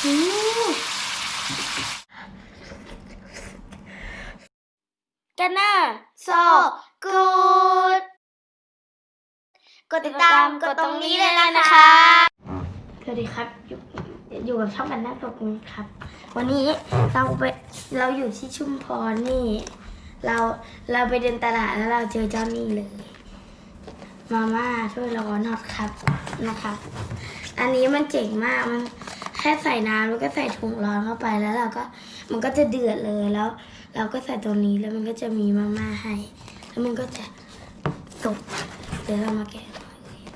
กันนะโซกูดกดติดตามกดตรงนี้เลยนะคะ สวัสดีครับ อยู่อยู่กับช่องกันหน้าตกนี้ครับ วันนี้เราไปเราอยู่ที่ชุมพรนี่ เราเราไปเดินตลาดแล้วเราเจอเจ้านี่เลย มาม่าช่วยร้อนอตครับนะครับ อันนี้มันเจ๋งมากมัน แค่ใส่น้ำแล้วก็ใส่ถุงร้อนเข้าไปแล้วเราก็มันก็จะเดือดเลยแล้ว เราก็ใส่ตัวนี้แล้วมันก็จะมีมาม่าให้ แล้วมันก็จะสุกเดี๋ยวเรามาแกะ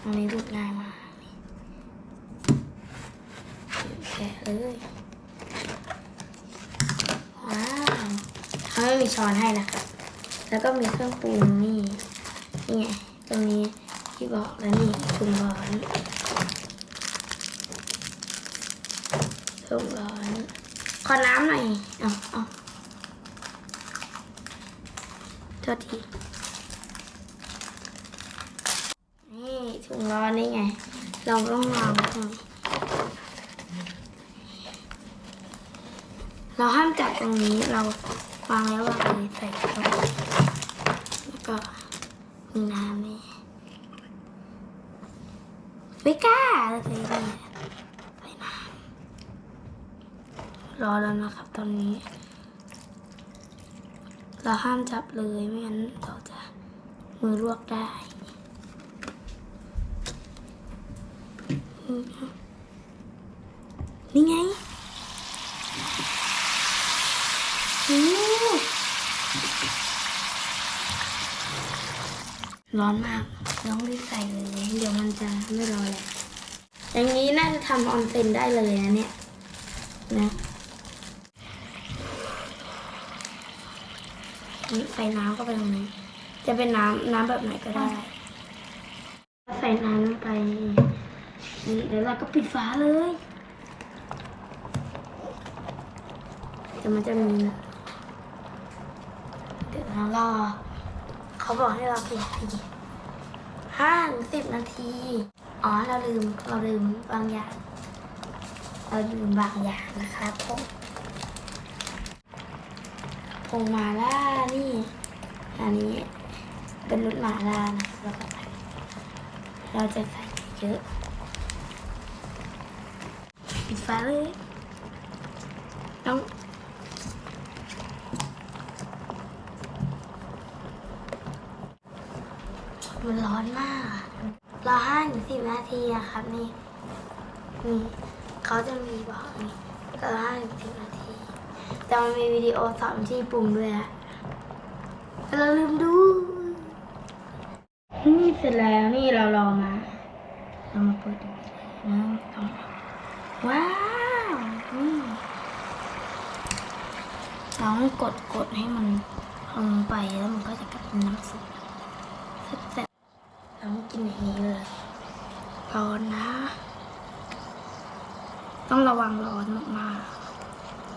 อันนี้รูดง่ายมากแกะเลยว้าวเขาไม่มีช้อนให้นะครับแล้วก็มีเครื่องปรุงนี่นี่ไงตรงนี้ที่บอกแล้วนี่ถุงร้อน ถุงร้อนขอน้ำหน่อย เอาเอาโทษทีนี่ถุงร้อนนี่ไง เราต้องวางตรงนี้เราห้ามจับตรงนี้เราวางแล้ววางเลยใส่เข้าไปแล้วก็มีน้ำนี่ไม่กล้าเลยนี่ใส่น้ำ รอแล้วนะครับ ตอนนี้ เราห้ามจับเลยไม่งั้นเราจะมือลวกได้นี่ไงร้อนมากต้องรีบใส่เลย เดี๋ยวมันจะไม่ร้อนแล้วอย่างนี้น่าจะทำออนเซ็นได้เลยนะเนี่ยนะ ใส่น้ำเข้าไปตรงนี้ จะเป็นน้ำน้ำแบบไหนก็ได้ ใส่น้ำลงไปนี่เดี๋ยวเราก็ปิดฝาเลยแต่มันจะมีนะเดี๋ยวเรารอเขาบอกให้เรากี่นาทีห้าถึงสิบนาที อ๋อเราลืมเราลืมบางอย่าง เราลืมบางอย่างนะครับผมผ งมาล่านี่ อันนี้เป็นรสหมาล่านะเราก็ใส่เราจะใส่เยอะ ปิดฝาเลยต้องมันร้อนมาก รอห้าถึงสิบนาทีอะครับนี่นี่เขาจะมีบอกนี่รอห้าถึงสิบนาที แต่มันมีวิดีโอสอนที่ปรุงด้วยอะเราลืมดู นี่เสร็จแล้วนี่เราลองมา เรามาเปิดดูนะลองว้าวนี่เราต้องกดกดให้มันลงไปแล้วมันก็จะกลายเป็นน้ำซุปเสร็จๆเราต้องกินอย่างนี้เลยร้อนนะ ต้องระวังร้อนมากๆ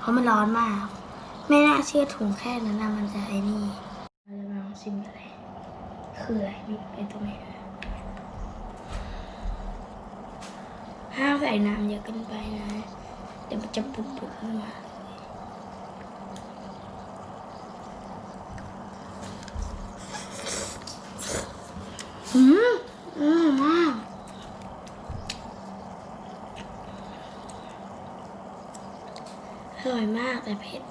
ราะมันร้อนมาก ไม่น่าเชื่อถุงแค่นั้นนะมันจะไอ้นี่เราจะลองชิมอะไร คืออะไรนี่ไอ้ตรงนี้นะห้ามใส่น้ำเยอะเกินไปนะ เดี๋ยวมันจะปุดๆขึ้นมาอืมมาก อ ร่อยมากแต่เผ็ด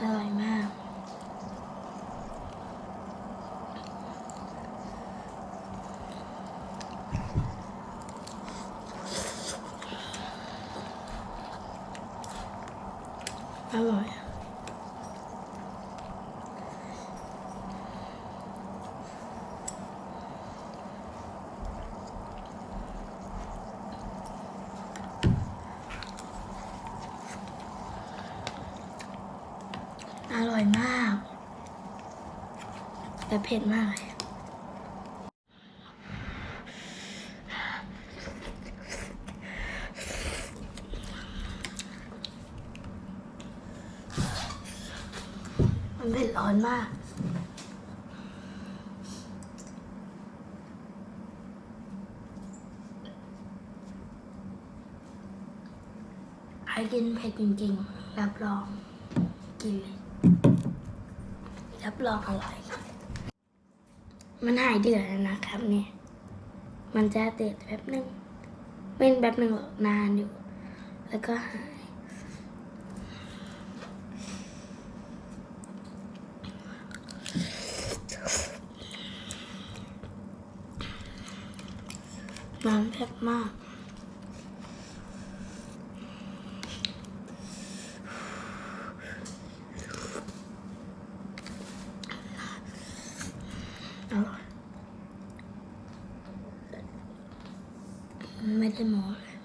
อร่อยมาก อร่อยอร่อยมาก แต่เผ็ดมากเลย เผ็ดร้อนมาก ใครกินเผ็ดจริงๆ รับรอง กินเลยรับรองอร่อย มันหายเดือดแล้วนะครับเนี่ย มันจะเดือดแป๊บนึง ไม่แป๊บนึงหรอกนานอยู่ แล้วก็หาย น้ำเผ็ดมากอร่อยไม่ได้โม้เลย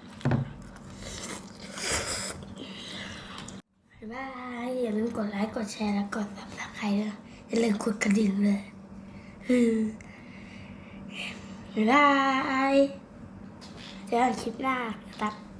บาย อย่าลืมกดไลค์ กดแชร์และกดแบบสไคร์ด้วยอย่าลืมกดกระดิ่งเลยอืมบ๊าย จอกันคลิปหน้าครับ